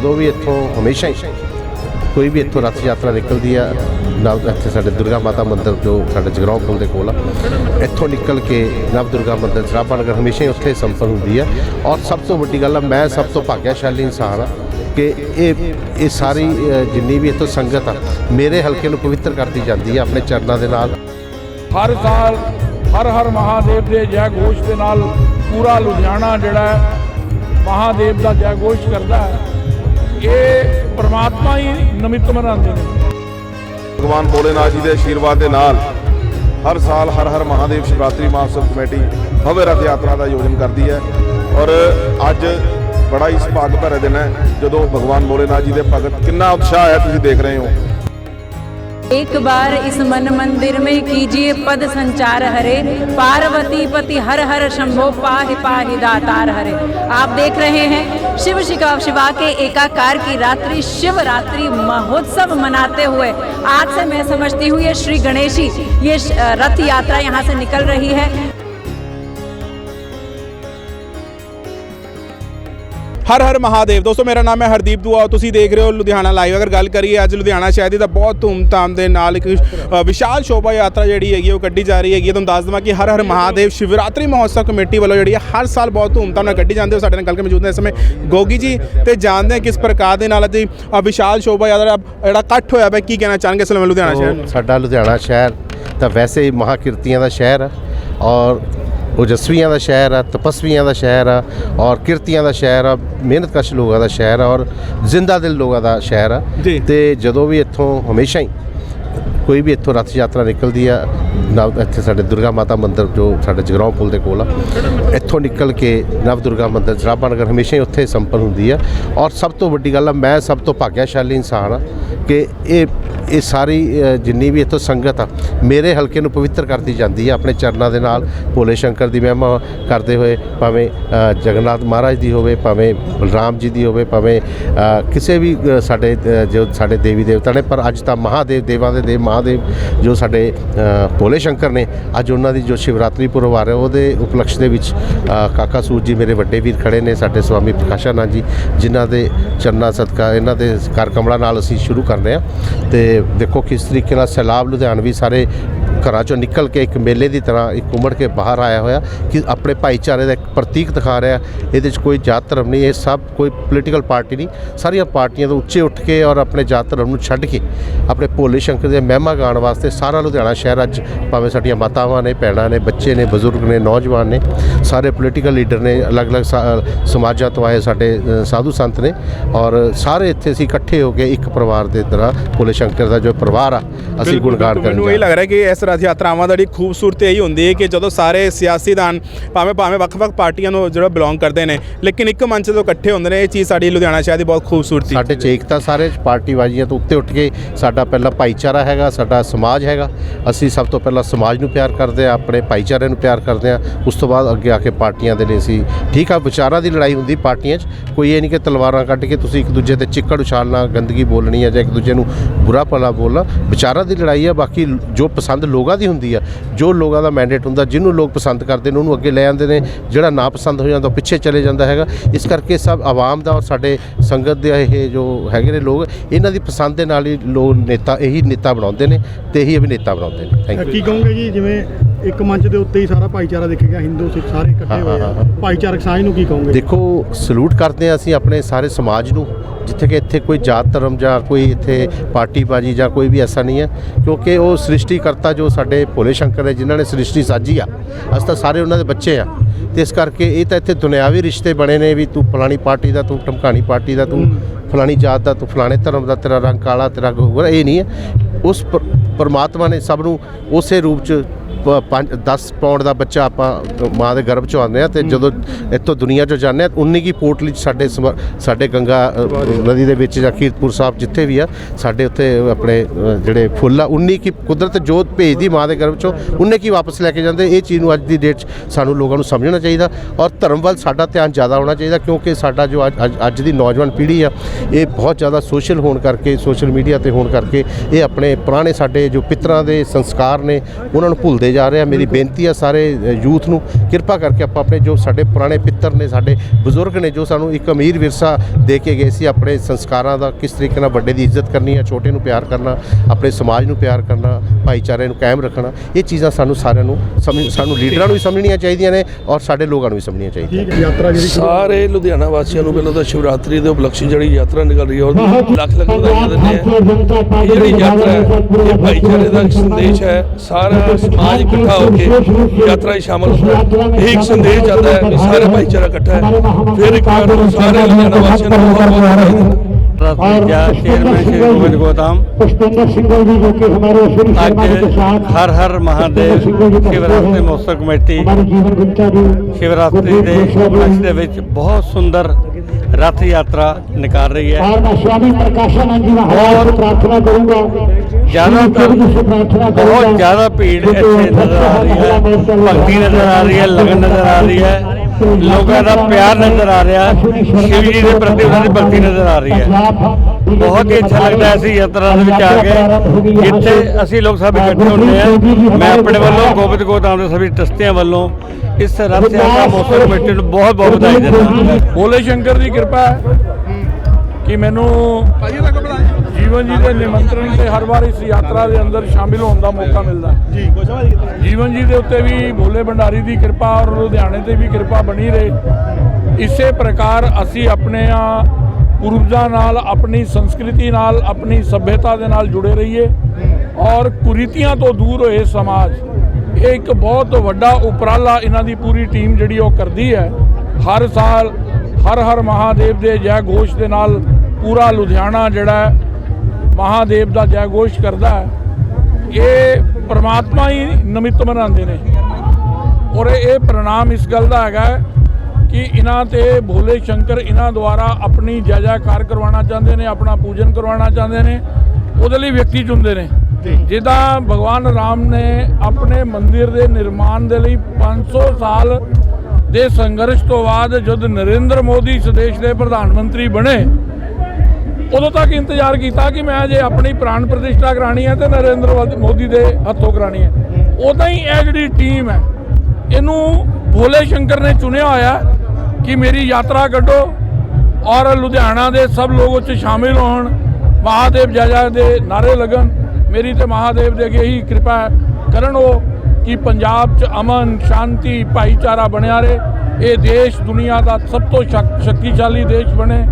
ਜਦੋਂ ਵੀ ਇੱਥੋਂ ਹਮੇਸ਼ਾ ਹੀ ਕੋਈ ਵੀ ਇੱਥੋਂ ਰਥ ਯਾਤਰਾ ਨਿਕਲਦੀ ਆ ਨਵ ਇੱਥੇ ਸਾਡੇ ਦੁਰਗਾ ਮਾਤਾ ਮੰਦਿਰ ਜੋ ਸਾਡੇ ਜਗਰਾਉਂ ਪੁਲ ਦੇ ਕੋਲ ਆ, ਇੱਥੋਂ ਨਿਕਲ ਕੇ ਨਵ ਦੁਰਗਾ ਮੰਦਿਰ ਸਰਾਭਾ ਨਗਰ ਹਮੇਸ਼ਾ ਹੀ ਉੱਥੇ ਸੰਪੰਨ ਹੁੰਦੀ ਆ। ਔਰ ਸਭ ਤੋਂ ਵੱਡੀ ਗੱਲ ਆ, ਮੈਂ ਸਭ ਤੋਂ ਭਾਗਿਆਸ਼ਾਲੀ ਇਨਸਾਨ ਆ ਕਿ ਇਹ ਇਹ ਸਾਰੀ ਜਿੰਨੀ ਵੀ ਇੱਥੋਂ ਸੰਗਤ ਆ, ਮੇਰੇ ਹਲਕੇ ਨੂੰ ਪਵਿੱਤਰ ਕਰਦੀ ਜਾਂਦੀ ਆ ਆਪਣੇ ਚਰਨਾਂ ਦੇ ਨਾਲ। ਹਰ ਸਾਲ ਹਰ ਹਰ ਮਹਾਦੇਵ ਦੇ ਜੈ ਘੋਸ਼ ਦੇ ਨਾਲ ਪੂਰਾ ਲੁਧਿਆਣਾ ਜਿਹੜਾ ਮਹਾਦੇਵ ਦਾ ਜੈ ਘੋਸ਼ ਕਰਦਾ ਹੈ। ਇਹ ਪ੍ਰਮਾਤਮਾ ਹੀ ਨਿਮਿਤ ਮਨਾਉਂਦੇ ਨੇ ਭਗਵਾਨ ਭੋਲੇਨਾਥ ਜੀ ਦੇ ਆਸ਼ੀਰਵਾਦ ਦੇ ਨਾਲ ਹਰ ਸਾਲ ਹਰ ਹਰ ਮਹਾਦੇਵ ਸ਼ਿਵਰਾਤਰੀ ਮਹਾਉਤਸਵ ਕਮੇਟੀ ਭव्य ਰਥ ਯਾਤਰਾ ਦਾ ਆਯੋਜਨ ਕਰਦੀ ਹੈ ਔਰ ਅੱਜ ਬੜਾ ਹੀ ਸੁਭਾਗ ਭਰਿਆ ਦਿਨ ਹੈ ਜਦੋਂ ਭਗਵਾਨ ਭੋਲੇਨਾਥ ਜੀ ਦੇ ਭਗਤ ਕਿੰਨਾ ਉਤਸ਼ਾਹ ਹੈ ਤੁਸੀਂ ਦੇਖ ਰਹੇ ਹੋ। एक बार इस मन मंदिर में कीजिए पद संचार हरे। पार्वती पति हर हर शंभो पाहि पाहि दातार हरे। आप देख रहे हैं शिव शिका शिवा के एकाकार की रात्रि शिव रात्रि महोत्सव मनाते हुए। आज से मैं समझती हूँ ये श्री गणेशी ये रथ यात्रा यहाँ से निकल रही है। ਹਰ ਹਰ ਮਹਾਦੇਵ। ਦੋਸਤੋ ਮੇਰਾ ਨਾਮ ਹੈ ਹਰਦੀਪ ਦੁਆ ਤੁਸੀਂ ਦੇਖ ਰਹੇ ਹੋ ਲੁਧਿਆਣਾ ਲਾਈਵ। ਅਗਰ ਗੱਲ ਕਰੀਏ ਅੱਜ ਲੁਧਿਆਣਾ ਸ਼ਹਿਰ ਦੀ ਤਾਂ ਬਹੁਤ ਧੂਮਧਾਮ ਦੇ ਨਾਲ ਇੱਕ ਵਿਸ਼ਾਲ ਸ਼ੋਭਾ ਯਾਤਰਾ ਜਿਹੜੀ ਹੈਗੀ ਹੈ ਉਹ ਕੱਢੀ ਜਾ ਰਹੀ ਹੈਗੀ ਹੈ ਤੁਹਾਨੂੰ ਦੱਸ ਦਵਾਂ ਕਿ ਹਰ ਹਰ ਮਹਾਦੇਵ ਸ਼ਿਵਰਾਤਰੀ ਮਹੋਤਸਵ ਕਮੇਟੀ ਵੱਲੋਂ ਜਿਹੜੀ ਹੈ ਹਰ ਸਾਲ ਬਹੁਤ ਧੂਮਧਾਮ ਨਾਲ ਕੱਢੀ ਜਾਂਦੀ ਹੈ। ਸਾਡੇ ਨਾਲ ਗੱਲ ਕੇ ਮੌਜੂਦ ਨੇ ਇਸ ਸਮੇਂ ਗੋਗੀ ਜੀ। ਤੇ ਜਾਣਦੇ ਹਾਂ ਕਿਸ ਪ੍ਰਕਾਰ ਦੇ ਨਾਲ ਅੱਜ ਵਿਸ਼ਾਲ ਸ਼ੋਭਾ ਯਾਤਰਾ ਜਿਹੜਾ ਇਕੱਠ ਹੋਇਆ ਪਿਆ ਕੀ ਕਹਿਣਾ ਚਾਹਾਂਗੇ ਇਸ ਲੁਧਿਆਣਾ ਸ਼ਹਿਰ? ਨੂੰ ਸਾਡਾ ਲੁਧਿਆਣਾ ਸ਼ਹਿਰ ਤਾਂ ਵੈਸੇ ਹੀ ਮਹਾਕਿਰਤੀਆਂ ਦਾ ਸ਼ਹਿਰ ਆ। ਔਰ ਓਜਸਵੀਆਂ ਦਾ ਸ਼ਹਿਰ ਆ ਤਪਸਵੀਆਂ ਦਾ ਸ਼ਹਿਰ ਆ ਔਰ ਕਿਰਤੀਆਂ ਦਾ ਸ਼ਹਿਰ ਆ ਮਿਹਨਤਕਸ਼ ਲੋਕਾਂ ਦਾ ਸ਼ਹਿਰ ਆ ਔਰ ਜ਼ਿੰਦਾ ਦਿਲ ਲੋਕਾਂ ਦਾ ਸ਼ਹਿਰ ਆ ਜੀ। ਤੇ ਜਦੋਂ ਵੀ ਇੱਥੋਂ ਹਮੇਸ਼ਾ ਹੀ ਕੋਈ ਵੀ ਇੱਥੋਂ ਰੱਥ ਯਾਤਰਾ ਨਿਕਲਦੀ ਆ ਨਵ ਇੱਥੇ ਸਾਡੇ ਦੁਰਗਾ ਮਾਤਾ ਮੰਦਿਰ ਜੋ ਸਾਡੇ ਜਗਰਾਉਂ ਪੁਲ ਦੇ ਕੋਲ ਆ ਇੱਥੋਂ ਨਿਕਲ ਕੇ ਨਵ ਦੁਰਗਾ ਮੰਦਿਰ ਸਰਾਭਾ ਨਗਰ ਹਮੇਸ਼ਾ ਹੀ ਉੱਥੇ ਸੰਪੰਨ ਹੁੰਦੀ ਆ ਔਰ ਸਭ ਤੋਂ ਵੱਡੀ ਗੱਲ ਆ ਮੈਂ ਸਭ ਤੋਂ ਭਾਗਿਆਸ਼ਾਲੀ ਇਨਸਾਨ ਆ ਕਿ ਇਹ ਇਹ ਸਾਰੀ ਜਿੰਨੀ ਵੀ ਇੱਥੋਂ ਸੰਗਤ ਆ, ਮੇਰੇ ਹਲਕੇ ਨੂੰ ਪਵਿੱਤਰ ਕਰਦੀ ਜਾਂਦੀ ਹੈ ਆਪਣੇ ਚਰਨਾਂ ਦੇ ਨਾਲ। ਭੋਲੇ ਸ਼ੰਕਰ ਦੀ ਮਹਿਮਾ ਕਰਦੇ ਹੋਏ, ਭਾਵੇਂ ਜਗਨਨਾਥ ਮਹਾਰਾਜ ਦੀ ਹੋਵੇ, ਭਾਵੇਂ ਬਲਰਾਮ ਜੀ ਦੀ ਹੋਵੇ, ਭਾਵੇਂ ਕਿਸੇ ਵੀ ਸਾਡੇ ਜੋ ਸਾਡੇ ਦੇਵੀ ਦੇਵਤਾ ਨੇ, ਪਰ ਅੱਜ ਤਾਂ ਮਹਾਦੇਵ, ਦੇਵਾਂ ਦੇ ਦੇਵ, ਮਹਾਦੇਵ ਜੋ ਸਾਡੇ ਭੋਲੇ ਸ਼ੰਕਰ ਨੇ, ਅੱਜ ਉਹਨਾਂ ਦੀ ਜੋ ਸ਼ਿਵਰਾਤਰੀ ਪੁਰਬ ਆ ਰਿਹਾ, ਉਹਦੇ ਉਪਲਕਸ਼ ਦੇ ਵਿੱਚ ਕਾਕਾ ਸੂਰ ਜੀ ਮੇਰੇ ਵੱਡੇ ਵੀਰ ਖੜੇ ਨੇ, ਸਾਡੇ ਸਵਾਮੀ ਪ੍ਰਕਾਸ਼ਾਨੰਦ ਜੀ, ਜਿਨ੍ਹਾਂ ਦੇ ਚਰਨਾਂ ਸਦਕਾ, ਇਹਨਾਂ ਦੇ ਕਰ ਕਮਲਾਂ ਨਾਲ ਅਸੀਂ ਸ਼ੁਰੂ ਕਰ ਰਹੇ ਹਾਂ। ਤੇ ਦੇਖੋ ਕਿਸ ਤਰੀਕੇ ਨਾਲ ਸੈਲਾਬ ਲੁਧਿਆਣਵੀ ਸਾਰੇ ਘਰਾਂ ਚੋਂ ਨਿਕਲ ਕੇ ਇੱਕ ਮੇਲੇ ਦੀ ਤਰ੍ਹਾਂ ਇੱਕ ਉਮੜ ਕੇ ਬਾਹਰ ਆਇਆ ਹੋਇਆ ਕਿ ਆਪਣੇ ਭਾਈਚਾਰੇ ਦਾ ਇੱਕ ਪ੍ਰਤੀਕ ਦਿਖਾ ਰਿਹਾ। ਇਹਦੇ 'ਚ ਕੋਈ ਜਾਤ ਧਰਮ ਨਹੀਂ ਇਹ ਸਭ ਕੋਈ ਪੋਲੀਟੀਕਲ ਪਾਰਟੀ ਨਹੀਂ। ਸਾਰੀਆਂ ਪਾਰਟੀਆਂ ਤੋਂ ਉੱਚੇ ਉੱਠ ਕੇ ਔਰ ਆਪਣੇ ਜਾਤ ਧਰਮ ਨੂੰ ਛੱਡ ਕੇ ਆਪਣੇ ਭੋਲੇ ਸ਼ੰਕਰ ਦੇ ਮਹਿਮਾ ਗਾਉਣ ਵਾਸਤੇ ਸਾਰਾ ਲੁਧਿਆਣਾ ਸ਼ਹਿਰ ਅੱਜ ਭਾਵੇਂ ਸਾਡੀਆਂ ਮਾਤਾਵਾਂ ਨੇ ਭੈਣਾਂ ਨੇ ਬੱਚੇ ਨੇ ਬਜ਼ੁਰਗ ਨੇ ਨੌਜਵਾਨ ਨੇ ਸਾਰੇ ਪੋਲੀਟੀਕਲ ਲੀਡਰ ਨੇ ਅਲੱਗ-ਅਲੱਗ ਸਮਾਜਾਂ ਤੋਂ ਆਏ ਸਾਡੇ ਸਾਧੂ ਸੰਤ ਨੇ ਔਰ ਸਾਰੇ ਇੱਥੇ ਅਸੀਂ ਇਕੱਠੇ ਹੋ ਕੇ ਇੱਕ ਪਰਿਵਾਰ ਦੇ ਤਰ੍ਹਾਂ ਭੋਲੇ ਸ਼ੰਕਰ ਦਾ ਜੋ ਪਰਿਵਾਰ ਆ ਅਸੀਂ ਗੁਣਗਾਨ ਕਰਨ ਮੈਨੂੰ ਜਾ ਇਹ ਲੱਗ ਰਿਹਾ ਕਿ ਇਸ ਰਥ ਯਾਤਰਾਵਾਂ ਦਾ ਜਿਹੜੀ ਖੂਬਸੂਰਤੀ ਇਹੀ ਹੁੰਦੀ ਹੈ ਕਿ ਜਦੋਂ ਸਾਰੇ ਸਿਆਸੀਦਾਨ ਭਾਵੇਂ ਭਾਵੇਂ ਵੱਖ-ਵੱਖ ਪਾਰਟੀਆਂ ਨੂੰ ਜਿਹੜਾ ਬਿਲੋਂਗ ਕਰਦੇ ਨੇ ਲੇਕਿਨ ਇੱਕ ਮੰਚ ਤੋਂ ਇਕੱਠੇ ਹੁੰਦੇ ਨੇ ਇਹ ਚੀਜ਼ ਸਾਡੀ ਲੁਧਿਆਣਾ ਸ਼ਹਿਰ ਦੀ ਬਹੁਤ ਖੂਬਸੂਰਤੀ ਸਾਡੇ ਚ ਏਕਤਾ ਸਾਰੇ ਪਾਰਟੀਬਾਜ਼ੀਆਂ ਤੋਂ ਉੱਤੇ ਉੱਠ ਕੇ ਸਾਡਾ ਪਹਿਲਾ ਭਾਈਚਾਰਾ ਹੈਗਾ ਸਾਡਾ ਸਮਾਜ ਹੈਗਾ। ਅਸੀਂ ਸਭ ਤੋਂ ਪਹਿਲਾਂ ਸਮਾਜ ਨੂੰ ਪਿਆਰ ਕਰਦੇ ਆ ਆਪਣੇ ਭਾਈਚਾਰੇ ਨੂੰ ਪਿਆਰ ਕਰਦੇ ਆ ਉਸ ਤੋਂ ਬਾਅਦ ਅੱਗੇ ਆ ਕੇ ਪਾਰਟੀਆਂ ਦੇ ਲਈ ਅਸੀਂ। ਠੀਕ ਆ ਵਿਚਾਰਾਂ ਦੀ ਲੜਾਈ ਹੁੰਦੀ ਪਾਰਟੀਆਂ 'ਚ। ਕੋਈ ਇਹ ਨਹੀਂ ਕਿ ਤਲਵਾਰਾਂ ਕੱਢ ਕੇ ਤੁਸੀਂ ਇੱਕ ਦੂਜੇ ਤੇ ਚਿੱਕੜ ਉਛਾਲਣਾ ਗੰਦਗੀ ਬੋਲਣੀ ਆ ਜਾਂ ਇੱਕ ਦੂਜੇ ਨੂੰ ਬੁਰਾ ਭਲਾ ਬੋਲਣਾ। ਵਿਚਾਰਾਂ ਦੀ ਲੜਾਈ ਆ ਬਾਕੀ ਜੋ ਪਸੰਦ ਲੋਕਾਂ ਦੀ ਹੁੰਦੀ ਆ, ਜੋ ਲੋਕਾਂ ਦਾ ਮੈਂਡੇਟ ਹੁੰਦਾ, ਜਿਹਨੂੰ ਲੋਕ ਪਸੰਦ ਕਰਦੇ ਨੇ, ਉਹਨੂੰ ਅੱਗੇ ਲੈ ਆਉਂਦੇ ਨੇ, ਜਿਹੜਾ ਨਾ ਪਸੰਦ ਹੋ ਜਾਂਦਾ, ਉਹ ਪਿੱਛੇ ਚਲੇ ਜਾਂਦਾ ਹੈਗਾ। ਇਸ ਕਰਕੇ ਸਭ ਆਵਾਮ ਦਾ ਔਰ ਸਾਡੇ ਸੰਗਤ ਦੇ ਇਹ ਜੋ ਹੈਗੇ ਨੇ ਲੋਕ, ਇਹਨਾਂ ਦੀ ਪਸੰਦ ਦੇ ਨਾਲ ਹੀ ਲੋਕ ਨੇਤਾ, ਇਹੀ ਨੇਤਾ ਬਣਾਉਂਦੇ ਨੇ ਤੇ ਇਹੀ ਅਭਿਨੇਤਾ ਬਣਾਉਂਦੇ ਨੇ। ਥੈਂਕ ਯੂ ਕੀ ਕਹੋਗੇ ਜੀ, ਜਿਵੇਂ ਇੱਕ ਮੰਚ ਦੇ ਉੱਤੇ ਹੀ ਸਾਰਾ ਭਾਈਚਾਰਾ ਦੇਖੇਗਾ ਹਿੰਦੂ ਸਿੱਖ ਸਾਰੇ ਇਕੱਠੇ ਹੋਏ ਆ। ਭਾਈਚਾਰਕ ਸਾਂਝ ਨੂੰ ਕੀ ਕਹੋਗੇ? ਦੇਖੋ ਸਲੂਟ ਕਰਦੇ ਹਾਂ ਅਸੀਂ ਆਪਣੇ ਸਾਰੇ ਸਮਾਜ ਨੂੰ ਜਿੱਥੇ ਕਿ ਇੱਥੇ ਕੋਈ ਜਾਤ ਧਰਮ ਜਾਂ ਕੋਈ ਇੱਥੇ ਪਾਰਟੀਬਾਜੀ ਜਾਂ ਕੋਈ ਵੀ ਐਸਾ ਨਹੀਂ ਹੈ ਕਿਉਂਕਿ ਉਹ ਸ੍ਰਿਸ਼ਟੀਕਰਤਾ ਜੋ ਸਾਡੇ ਭੋਲੇ ਸ਼ੰਕਰ ਹੈ ਜਿਨ੍ਹਾਂ ਨੇ ਸ੍ਰਿਸ਼ਟੀ ਸਾਜੀ ਆ ਅਸੀਂ ਤਾਂ ਸਾਰੇ ਉਹਨਾਂ ਦੇ ਬੱਚੇ ਆ। ਤੇ ਇਸ ਕਰਕੇ ਇਹ ਤਾਂ ਇੱਥੇ ਦੁਨਿਆਵੀ ਰਿਸ਼ਤੇ ਬਣੇ ਨੇ ਵੀ ਤੂੰ ਫਲਾਣੀ ਪਾਰਟੀ ਦਾ ਤੂੰ ਟਮਕਾਣੀ ਪਾਰਟੀ ਦਾ ਤੂੰ ਫਲਾਣੀ ਜਾਤ ਦਾ ਤੂੰ ਫਲਾਣੇ ਧਰਮ ਦਾ ਤੇਰਾ ਰੰਗ ਕਾਲਾ ਤੇਰਾ ਗੋਰਾ ਇਹ ਨਹੀਂ ਹੈ। ਉਸ ਪਰ- ਪਰਮਾਤਮਾ ਨੇ ਸਭ ਨੂੰ ਉਸੇ ਰੂਪ ਚ 10 ਪਾਉਂਡ ਦਾ ਬੱਚਾ ਆਪਾਂ ਮਾਂ ਦੇ ਗਰਭ ਚੋਂ ਆਉਂਦੇ ਆ ਤੇ ਜਦੋਂ ਇੱਥੋਂ ਦੁਨੀਆ ਚੋਂ ਜਾਂਦੇ ਆ 19 ਕੀ ਪੋਟਲੀ ਸਾਡੇ ਸਾਡੇ ਗੰਗਾ ਨਦੀ ਦੇ ਵਿੱਚ ਜਾਂ ਕੀਰਤਪੁਰ ਸਾਹਿਬ ਜਿੱਥੇ ਵੀ ਆ ਸਾਡੇ ਉੱਥੇ ਆਪਣੇ ਜਿਹੜੇ ਫੁੱਲ ਆ 19 ਕੀ ਕੁਦਰਤ ਜੋਤ ਭੇਜਦੀ ਮਾਂ ਦੇ ਗਰਭ ਚੋਂ 19 ਕੀ ਵਾਪਸ ਲੈ ਕੇ ਜਾਂਦੇ। ਇਹ ਚੀਜ਼ ਨੂੰ ਅੱਜ ਦੀ ਡੇਟ 'ਚ ਸਾਨੂੰ ਲੋਕਾਂ ਨੂੰ ਸਮਝਣਾ ਚਾਹੀਦਾ ਔਰ ਧਰਮ ਵੱਲ ਸਾਡਾ ਧਿਆਨ ਜ਼ਿਆਦਾ ਹੋਣਾ ਚਾਹੀਦਾ ਕਿਉਂਕਿ ਸਾਡਾ ਜੋ ਅੱਜ ਦੀ ਨੌਜਵਾਨ ਪੀੜ੍ਹੀ ਆ ਇਹ ਬਹੁਤ ਜ਼ਿਆਦਾ ਸੋਸ਼ਲ ਹੋਣ ਕਰਕੇ ਸੋਸ਼ਲ ਮੀਡੀਆ ਤੇ ਹੋਣ ਕਰਕੇ ਇਹ ਆਪਣੇ ਪੁਰਾਣੇ ਸਾਡੇ ਜੋ ਪਿਤਰਾਂ ਦੇ ਸੰਸਕਾਰ ਨੇ ਉਹਨਾਂ ਨੂੰ ਭੁੱਲਦੇ ਭੁੱਲਦੇ ਜਾ ਰਹੇ ਆ ਮੇਰੀ ਬੇਨਤੀ ਆ ਸਾਰੇ ਯੂਥ ਨੂੰ ਕਿਰਪਾ ਕਰਕੇ ਆਪਾਂ ਆਪਣੇ ਜੋ ਸਾਡੇ ਪੁਰਾਣੇ ਪਿੱਤਰ ਨੇ ਸਾਡੇ ਬਜ਼ੁਰਗ ਨੇ ਜੋ ਸਾਨੂੰ ਇੱਕ ਅਮੀਰ ਵਿਰਸਾ ਦੇ ਕੇ ਗਏ ਸੀ ਆਪਣੇ ਸੰਸਕਾਰਾਂ ਦਾ ਕਿਸ ਤਰੀਕੇ ਨਾਲ ਵੱਡੇ ਦੀ ਇੱਜ਼ਤ ਕਰਨੀ ਆ ਛੋਟੇ ਨੂੰ ਪਿਆਰ ਕਰਨਾ ਆਪਣੇ ਸਮਾਜ ਨੂੰ ਪਿਆਰ ਕਰਨਾ ਭਾਈਚਾਰੇ ਨੂੰ ਕਾਇਮ ਰੱਖਣਾ ਇਹ ਚੀਜ਼ਾਂ ਸਾਨੂੰ ਸਾਰਿਆਂ ਨੂੰ ਸਾਨੂੰ ਲੀਡਰਾਂ ਨੂੰ ਵੀ ਸਮਝਣੀਆਂ ਚਾਹੀਦੀਆਂ ਨੇ ਔਰ ਸਾਡੇ ਲੋਕਾਂ ਨੂੰ ਵੀ ਸਮਝਣੀਆਂ ਚਾਹੀਦੀਆਂ ਸ਼ੁਰੂ ਲੁਧਿਆਣਾ ਵਾਸੀਆਂ ਨੂੰ ਪਹਿਲਾਂ ਤਾਂ ਸ਼ਿਵਰਾਤਰੀ ਦੇ ਉਪਲਕਸ਼ ਜਿਹੜੀ ਯਾਤਰਾ ਨਿਕਲ ਰਹੀ ਹੈ ਲੱਖ ਲੱਖ ਵਧਾਈਆਂ ਦਿੰਦੇ ਆ ਇਹ ਜਿਹੜੀ ਯਾਤਰਾ ਹੈ ਇਹ ਭਾਈਚਾਰੇ ਦਾ ਸੰਦੇਸ਼ ਹੈ ਸਾਰਾ ਸਮਾਜ ਸਮਾਜ ਇਕੱਠਾ ਹੋ ਕੇ ਯਾਤਰਾ 'ਚ ਸ਼ਾਮਲ ਹੁੰਦਾ ਹੈ। ਇੱਕ ਸੰਦੇਸ਼ ਜਾਂਦਾ ਹੈ ਕਿ ਸਾਰੇ ਭਾਈਚਾਰਾ ਇਕੱਠਾ ਹੈ। ਫਿਰ ਇੱਕ ਵਾਰ ਸਾਰੇ ਲੁਧਿਆਣਾ ਨੂੰ ਬਹੁਤ ਬਹੁਤ ਵਧਾਈ चेयरमैन गोदाम पुष्पेंद्र सिंगल जी जो कि हमारे श्री शर्मा जी के साथ हर हर महादेव शिवरात्रि महोत्सव कमेटी शिवरात्रि ਦੇ ਵਿੱਚ ਬਹੁਤ ਸੁੰਦਰ ਰਥ ਯਾਤਰਾ ਨਿਕਾਲ ਰਹੀ ਹੈ। ਜ਼ਿਆਦਾ ਬਹੁਤ ਜ਼ਿਆਦਾ ਭੀੜ ਇੱਥੇ ਨਜ਼ਰ ਆ ਰਹੀ ਹੈ। ਭਗਤੀ ਨਜ਼ਰ ਆ ਰਹੀ ਹੈ ਲਗਨ ਨਜ਼ਰ ਆ ਰਹੀ ਹੈ। ਲੋਕਾਂ ਦਾ ਪਿਆਰ ਨਜ਼ਰ ਆ ਰਿਹਾ। ਸ਼ਿਵ ਜੀ ਦੇ ਪ੍ਰਤੀ ਉਹਨਾਂ ਦੀ ਭਗਤੀ ਨਜ਼ਰ ਆ ਰਹੀ ਹੈ। ਬਹੁਤ ਹੀ ਅੱਛਾ ਲੱਗਦਾ ਅਸੀਂ ਯਾਤਰਾ ਦੇ ਵਿੱਚ ਆ ਕੇ ਜਿੱਥੇ ਅਸੀਂ ਲੋਕ ਸਭ ਇਕੱਠੇ ਹੁੰਦੇ ਆ ਮੈਂ ਆਪਣੇ ਵੱਲੋਂ ਗੋਬਿੰਦ ਗੋਦਾਮ ਦੇ ਸਭੀ ਟਸਤਿਆਂ ਵੱਲੋਂ ਇਸ ਰਥ ਯਾਤਰਾ ਮੌਸਮ ਕਮੇਟੀ ਨੂੰ ਬਹੁਤ ਬਹੁਤ ਵਧਾਈ ਦਿੰਦਾ। ਭੋਲੇ ਸ਼ੰਕਰ ਦੀ ਕਿਰਪਾ ਹੈ ਕਿ ਮੈਨੂੰ ਜੀਵਨ ਜੀ ਦੇ ਨਿਮੰਤਰਣ ਤੇ ਹਰ ਵਾਰ ਇਸ ਯਾਤਰਾ ਦੇ ਅੰਦਰ ਸ਼ਾਮਿਲ ਹੋਣ ਦਾ ਮੌਕਾ ਮਿਲਦਾ ਜੀ ਜੀਵਨ ਜੀ ਦੇ ਉੱਤੇ ਵੀ ਭੋਲੇ ਭੰਡਾਰੀ ਦੀ ਕਿਰਪਾ ਔਰ ਲੁਧਿਆਣੇ ਤੇ ਵੀ ਕਿਰਪਾ ਬਣੀ ਰਹੇ। ਇਸੇ ਪ੍ਰਕਾਰ ਅਸੀਂ ਆਪਣੇ ਆ ਪੂਰਵਜਾਂ ਨਾਲ ਆਪਣੀ ਸੰਸਕ੍ਰਿਤੀ ਨਾਲ ਆਪਣੀ ਸਭਿਅਤਾ ਦੇ ਨਾਲ ਜੁੜੇ ਰਹੀਏ ਔਰ ਕੁਰੀਤੀਆਂ ਤੋਂ ਦੂਰ ਹੋਏ ਸਮਾਜ ਇਹ ਇੱਕ ਬਹੁਤ ਵੱਡਾ ਉਪਰਾਲਾ ਇਹਨਾਂ ਦੀ ਪੂਰੀ ਟੀਮ ਜਿਹੜੀ ਉਹ ਕਰਦੀ ਹੈ। ਹਰ ਸਾਲ, ਹਰ ਹਰ ਮਹਾਦੇਵ ਦੇ ਜੈ ਘੋਸ਼ ਦੇ ਨਾਲ ਪੂਰਾ ਲੁਧਿਆਣਾ ਜਿਹੜਾ ਹੈ, ਮਹਾਦੇਵ ਦਾ ਜੈ ਘੋਸ਼ ਕਰਦਾ ਹੈ। ਇਹ ਪਰਮਾਤਮਾ ਹੀ ਨਿਮਿਤ ਬਣਾਉਂਦੇ ਨੇ। ਔਰ ਇਹ ਪ੍ਰਣਾਮ ਇਸ ਗੱਲ ਦਾ ਹੈਗਾ ਕਿ ਇਹਨਾਂ ਤੇ ਭੋਲੇ ਸ਼ੰਕਰ ਇਹਨਾਂ ਦੁਆਰਾ ਆਪਣੀ ਜੈ ਜੈਕਾਰ ਕਰਵਾਉਣਾ ਚਾਹੁੰਦੇ ਨੇ, ਆਪਣਾ ਪੂਜਨ ਕਰਵਾਉਣਾ ਚਾਹੁੰਦੇ ਨੇ, ਉਹਦੇ ਲਈ ਵਿਅਕਤੀ ਚੁਣਦੇ ਨੇ। ਜਿੱਦਾਂ ਭਗਵਾਨ ਰਾਮ ਨੇ ਆਪਣੇ ਮੰਦਿਰ ਦੇ ਨਿਰਮਾਣ ਦੇ ਲਈ 500 ਸਾਲ ਦੇ ਸੰਘਰਸ਼ ਤੋਂ ਬਾਅਦ ਜਦ ਨਰਿੰਦਰ ਮੋਦੀ ਇਸ ਦੇਸ਼ ਦੇ ਪ੍ਰਧਾਨ ਮੰਤਰੀ ਬਣੇ, ਉਦੋਂ ਤੱਕ ਇੰਤਜ਼ਾਰ ਕੀਤਾ ਕਿ ਮੈਂ ਜੇ ਆਪਣੀ ਪ੍ਰਾਣ ਪ੍ਰਤਿਸ਼ਠਾ ਕਰਾਣੀ ਹੈ ਤੇ ਨਰਿੰਦਰ ਮੋਦੀ- ਦੇ ਹੱਥੋਂ ਕਰਾਣੀ ਹੈ। ਉਦਾਂ ਹੀ ਇਹ ਜਿਹੜੀ ਟੀਮ ਹੈ, ਇਹਨੂੰ ਭੋਲੇ ਸ਼ੰਕਰ ਨੇ ਚੁਣਿਆ ਹੋਇਆ ਕਿ ਮੇਰੀ ਯਾਤਰਾ ਕੱਢੋ ਔਰ ਲੁਧਿਆਣਾ ਦੇ ਸਭ ਲੋਕ ਉੱਚ ਸ਼ਾਮਿਲ ਹੋਣ, ਮਹਾਦੇਵ ਜੈ ਦੇ ਨਾਰੇ ਲੱਗਣ। ਮੇਰੀ ਤੇ ਮਹਾਦੇਵ ਦੇ ਅੱਗੇ ਹੀ ਕਿਰਪਾ ਕਰਨ ਉਹ ਕਿ ਪੰਜਾਬ 'ਚ ਅਮਨ ਸ਼ਾਂਤੀ ਭਾਈਚਾਰਾ ਬਣਿਆ ਰਹੇ। ਇਹ ਦੇਸ਼ ਦੁਨੀਆ ਦਾ ਸਭ ਤੋਂ ਸ਼ਕ- ਸ਼ਕਤੀਸ਼ਾਲੀ ਦੇਸ਼ ਬਣੇ।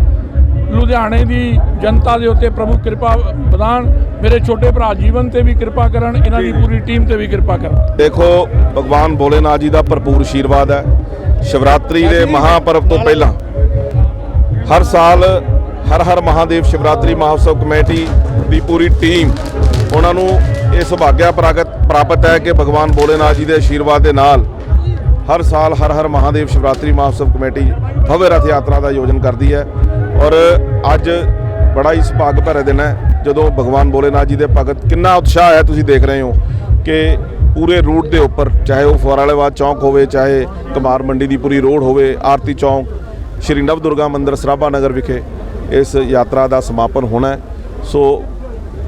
ਲੁਧਿਆਣੇ ਦੀ ਜਨਤਾ ਦੇ ਉੱਤੇ ਪ੍ਰਭੂ ਕਿਰਪਾ ਵਧਾਣ ਮੇਰੇ ਛੋਟੇ ਭਰਾ ਜੀਵਨ ਤੇ ਵੀ ਕਿਰਪਾ ਕਰਨ ਇਹਨਾਂ ਦੀ ਪੂਰੀ ਟੀਮ ਤੇ ਵੀ ਕਿਰਪਾ ਕਰਨ। ਦੇਖੋ ਭਗਵਾਨ ਭੋਲੇਨਾਥ ਜੀ ਦਾ ਭਰਪੂਰ ਆਸ਼ੀਰਵਾਦ ਹੈ। ਸ਼ਿਵਰਾਤਰੀ ਦੇ ਮਹਾਪਰਵ ਤੋਂ ਪਹਿਲਾਂ ਹਰ ਸਾਲ ਹਰ ਹਰ ਮਹਾਦੇਵ ਸ਼ਿਵਰਾਤਰੀ ਮਹੋਤਸਵ ਕਮੇਟੀ ਦੀ ਪੂਰੀ ਟੀਮ ਉਹਨਾਂ ਨੂੰ ਇਹ ਸੁਭਾਗਿਆ ਪ੍ਰਾਗਤ ਪ੍ਰਾਪਤ ਹੈ ਕਿ ਭਗਵਾਨ ਭੋਲੇਨਾਥ ਜੀ ਦੇ ਆਸ਼ੀਰਵਾਦ ਦੇ ਨਾਲ ਹਰ ਸਾਲ ਹਰ ਹਰ ਮਹਾਦੇਵ ਸ਼ਿਵਰਾਤਰੀ ਮਹੋਤਸਵ ਕਮੇਟੀ ਭਵਯ ਰਥ ਯਾਤਰਾ ਦਾ ਆਯੋਜਨ ਕਰਦੀ ਹੈ ਔਰ ਅੱਜ ਬੜਾ ਹੀ ਸੁਭਾਗ ਭਰਿਆ ਦਿਨ ਹੈ। ਜਦੋਂ ਭਗਵਾਨ ਭੋਲੇਨਾਥ ਜੀ ਦੇ ਭਗਤ ਕਿੰਨਾ ਉਤਸ਼ਾਹ ਹੈ ਤੁਸੀਂ ਦੇਖ ਰਹੇ ਹੋ ਕਿ ਪੂਰੇ ਰੂਟ ਦੇ ਉੱਪਰ, ਚਾਹੇ ਉਹ ਫੁਆਰਾਲੇਵਾਦ ਚੌਂਕ ਹੋਵੇ, ਚਾਹੇ ਕੁਮਾਰ ਮੰਡੀ ਦੀ ਪੂਰੀ ਰੋਡ ਹੋਵੇ, ਆਰਤੀ ਚੌਂਕ, ਸ਼੍ਰੀ ਨਵ ਦੁਰਗਾ ਮੰਦਿਰ ਸਰਾਭਾ ਨਗਰ ਵਿਖੇ ਇਸ ਯਾਤਰਾ ਦਾ ਸਮਾਪਨ ਹੋਣਾ ਸੋ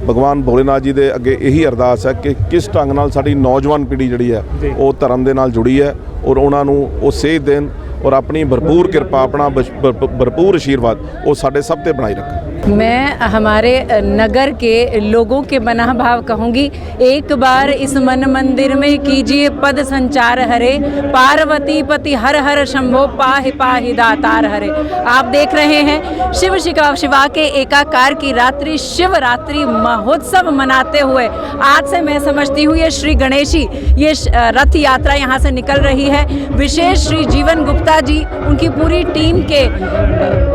ਭਗਵਾਨ ਭੋਲੇਨਾਥ ਜੀ ਦੇ ਅੱਗੇ ਇਹੀ ਅਰਦਾਸ ਹੈ ਕਿ ਕਿਸ ਢੰਗ ਨਾਲ ਸਾਡੀ ਨੌਜਵਾਨ ਪੀੜ੍ਹੀ ਜਿਹੜੀ ਹੈ ਉਹ ਧਰਮ ਦੇ ਨਾਲ ਜੁੜੀ ਹੈ ਔਰ ਉਹਨਾਂ ਨੂੰ ਉਹ ਸੇਧ ਦੇਣ। ਔਰ ਆਪਣੀ ਭਰਪੂਰ ਕਿਰਪਾ ਆਪਣਾ ਬਸ਼- ਭਰ- ਭਰਪੂਰ ਆਸ਼ੀਰਵਾਦ ਉਹ ਸਾਡੇ ਸਭ ਤੇ ਬਣਾਈ ਰੱਖਣ मैं हमारे नगर के लोगों के बना भाव कहूँगी एक बार इस मन मंदिर में कीजिए पद संचार हरे पार्वती पति हर हर शंभो पाहि पाहि दातार हरे आप देख रहे हैं शिव शिका शिवा के एकाकार की रात्रि शिवरात्रि महोत्सव मनाते हुए आज से मैं समझती हूँ ये श्री गणेशी ये श- रथ यात्रा यहाँ से निकल रही है विशेष श्री जीवन गुप्ता जी, उनकी पूरी टीम के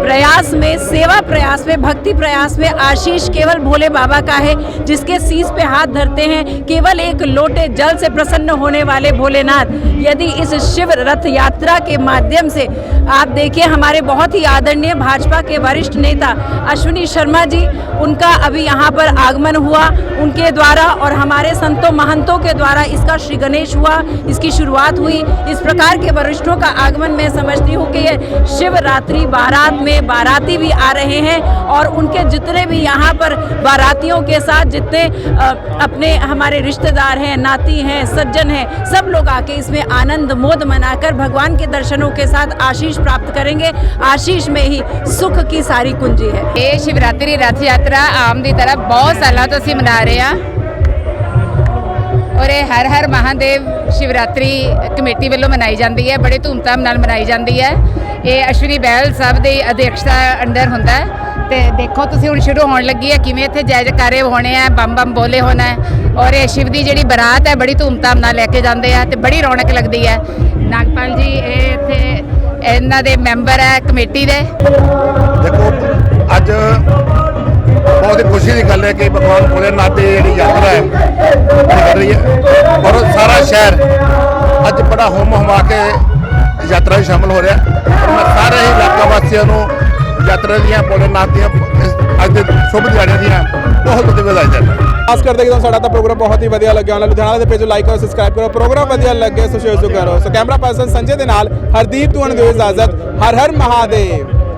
प्रयास में, सेवा प्रयास में, भक्ति प्रयास में आशीष केवल भोले बाबा का है, जिसके शीश पे हाथ धरते हैं, केवल एक लोटे जल से प्रसन्न होने वाले भोलेनाथ। यदि इस शिव रथ यात्रा के माध्यम से आप देखिए, हमारे बहुत ही आदरणीय भाजपा के वरिष्ठ नेता अश्विनी शर्मा जी, उनका अभी यहाँ पर आगमन हुआ, उनके द्वारा और हमारे संतों महंतों के द्वारा इसका श्री गणेश हुआ, इसकी शुरुआत हुई। इस प्रकार के वरिष्ठों का आगमन मैं मैं समझती हूँ कि ये शिवरात्रि बारात में बाराती भी आ रहे हैं और उनके जितने भी यहाँ पर बारातियों के साथ जितने अपने हमारे रिश्तेदार हैं, नाती हैं, सज्जन हैं, सब लोग आके इसमें आनंद मोद मनाकर भगवान के दर्शनों के साथ आशीष प्राप्त करेंगे। आशीष में ही सुख की सारी कुंजी है। ये शिवरात्रि रथ यात्रा आम की तरह बहुत सालों तो अं मना रहे हैं। ਔਰ ਇਹ ਹਰ ਹਰ ਮਹਾਦੇਵ ਸ਼ਿਵਰਾਤਰੀ ਕਮੇਟੀ ਵੱਲੋਂ ਮਨਾਈ ਜਾਂਦੀ ਹੈ, ਬੜੇ ਧੂਮਧਾਮ ਨਾਲ ਮਨਾਈ ਜਾਂਦੀ ਹੈ। ਇਹ ਅਸ਼ਵਨੀ ਬਹਿਲ ਸਾਹਿਬ ਦੀ ਅਧਿਕਸ਼ਤਾ ਅੰਡਰ ਹੁੰਦਾ ਹੈ। ਤੇ ਦੇਖੋ ਤੁਸੀਂ ਹੁਣ ਸ਼ੁਰੂ ਹੋਣ ਲੱਗੀ ਹੈ, ਕਿਵੇਂ ਇੱਥੇ ਜੈ ਜੈਕਾਰੇ ਹੋਣੇ ਆ, ਬੰਮ ਬੰਮ ਬੋਲੇ ਹੋਣਾ ਹੈ। ਔਰ ਇਹ ਸ਼ਿਵ ਦੀ ਜਿਹੜੀ ਬਰਾਤ ਹੈ, ਬੜੀ ਧੂਮਧਾਮ ਨਾਲ ਲੈ ਕੇ ਜਾਂਦੇ ਆ ਤੇ ਬੜੀ ਰੌਣਕ ਲੱਗਦੀ ਹੈ। ਨਾਗਪਾਲ ਜੀ, ਇਹ ਇੱਥੇ ਇਹਨਾਂ ਦੇ ਮੈਂਬਰ ਹੈ, ਕਮੇਟੀ ਦੇ। ਦੇਖੋ, ਅੱਜ ਬਹੁਤ ਹੀ ਖੁਸ਼ੀ ਦੀ ਗੱਲ ਹੈ ਕਿ ਭਗਵਾਨ ਭੋਲੇਨਾਥ ਦੀ ਜਿਹੜੀ ਯਾਤਰਾ ਹੈ ਨਿਕਲ ਰਹੀ ਹੈ। ਔਰ ਸਾਰਾ ਸ਼ਹਿਰ ਅੱਜ ਬੜਾ ਹੋਮ ਹਮਾ ਕੇ ਯਾਤਰਾ ਵਿੱਚ ਸ਼ਾਮਲ ਹੋ ਰਿਹਾ ਔਰ ਮੈਂ ਸਾਰੇ ਹੀ ਇਲਾਕਾ ਵਾਸੀਆਂ ਨੂੰ ਯਾਤਰਾ ਦੀਆਂ ਭੋਲੇਨਾਥ ਦੀਆਂ ਅੱਜ ਦੇ ਸ਼ੁਭ ਦਿਹਾੜੇ ਦੀਆਂ ਬਹੁਤ ਬਹੁਤ ਵਧਾਈ ਦਿੰਦਾ ਖਾਸ ਕਰਕੇ ਜਦੋਂ ਸਾਡਾ ਤਾਂ ਪ੍ਰੋਗਰਾਮ ਬਹੁਤ ਹੀ ਵਧੀਆ ਲੱਗਿਆ। ਉਹਨਾਂ ਲੁਧਿਆਣਾ ਦੇ ਪੇਜ ਨੂੰ ਲਾਈਕ ਕਰੋ ਸਬਸਕ੍ਰਾਈਬ ਕਰੋ। ਪ੍ਰੋਗਰਾਮ ਵਧੀਆ ਲੱਗੇ ਸੋ ਸ਼ੇਅਰ ਕਰੋ। ਸੋ ਕੈਮਰਾ ਪਰਸਨ ਸੰਜੇ ਦੇ ਨਾਲ ਹਰਦੀਪ ਤੁਹਨ ਦਿਓ ਇਜਾਜ਼ਤ ਹਰ ਹਰ ਮਹਾਦੇਵ।